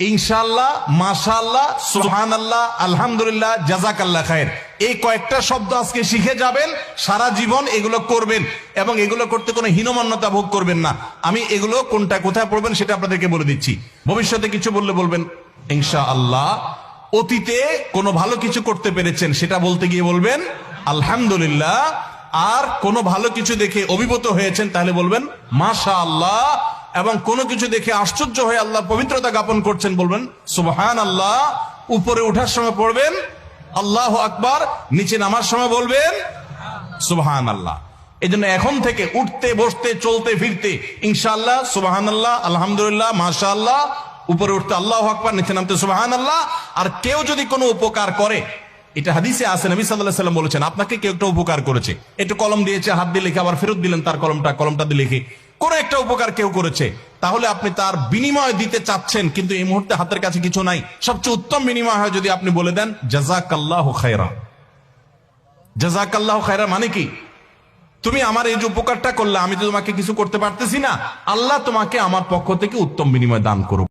ইনশাল্লাহ মাশাল্লাহ সুহান আল্লাহ আলহামদুলিল্লাহ জাজাক আল্লাহ খায়ের। এই কয়েকটা শব্দ আজকে শিখে যাবেন, সারা জীবন এগুলো করবেন এবং এগুলো করতে কোনো হীনমান্যতা ভোগ করবেন না। আমি এগুলো কোনটা কোথায় পড়বেন সেটা আপনাদেরকে বলে দিচ্ছি। ভবিষ্যতে কিছু বললে বলবেন ইনশা আল্লাহ অতীতে কোনো ভালো কিছু করতে পেরেছেন, সেটা বলতে গিয়ে বলবেন, আলহামদুলিল্লাহ, আর কোনো ভালো কিছু দেখে অভিভূত হয়েছেন, তাহলে বলবেন মাশা আল্লাহ এবং কোনো কিছু দেখে আশ্চর্য হয়ে আল্লাহ পবিত্রতা জ্ঞাপন করছেন, বলবেন সুবহান আল্লাহ উপরে ওঠার সময় পড়বেন, আল্লাহ আকবার, নিচে নামার সময় বলবেন সুবহান আল্লাহ এই জন্য এখন থেকে উঠতে, বসতে, চলতে, ফিরতে, ইনশাআল্লাহ সুবহান আল্লাহ আলহামদুলিল্লাহ মাশা আল্লাহ উপরে উঠতে আল্লাহ আকবার, নিচে নামতে সুবহান আল্লাহ আর কেউ যদি কোনো উপকার করে, এটা হাদিসে আছে, নবী সাল্লাহ সাল্লাম বলেছেন, আপনাকে কেউ একটা উপকার করেছে। একটু কলম দিয়েছে, হাত দিয়ে লিখে আবার ফেরত দিলেন, তার কলমটা কলমটা দিয়ে লিখে। কোন একটা উপকার কেউ করেছে, তাহলে আপনি তার বিনিময় দিতে চাচ্ছেন, কিন্তু এই মুহূর্তে হাতের কাছে কিছু নাই। সবচেয়ে উত্তম বিনিময় হয় যদি আপনি বলে দেন জাজাক আল্লাহ খায়রা জাজাক আল্লাহ খায়রা মানে কি? তুমি আমার এই যে উপকারটা করলে, আমি তো তোমাকে কিছু করতে পারতেছি না। আল্লাহ তোমাকে আমার পক্ষ থেকে উত্তম বিনিময় দান করুক।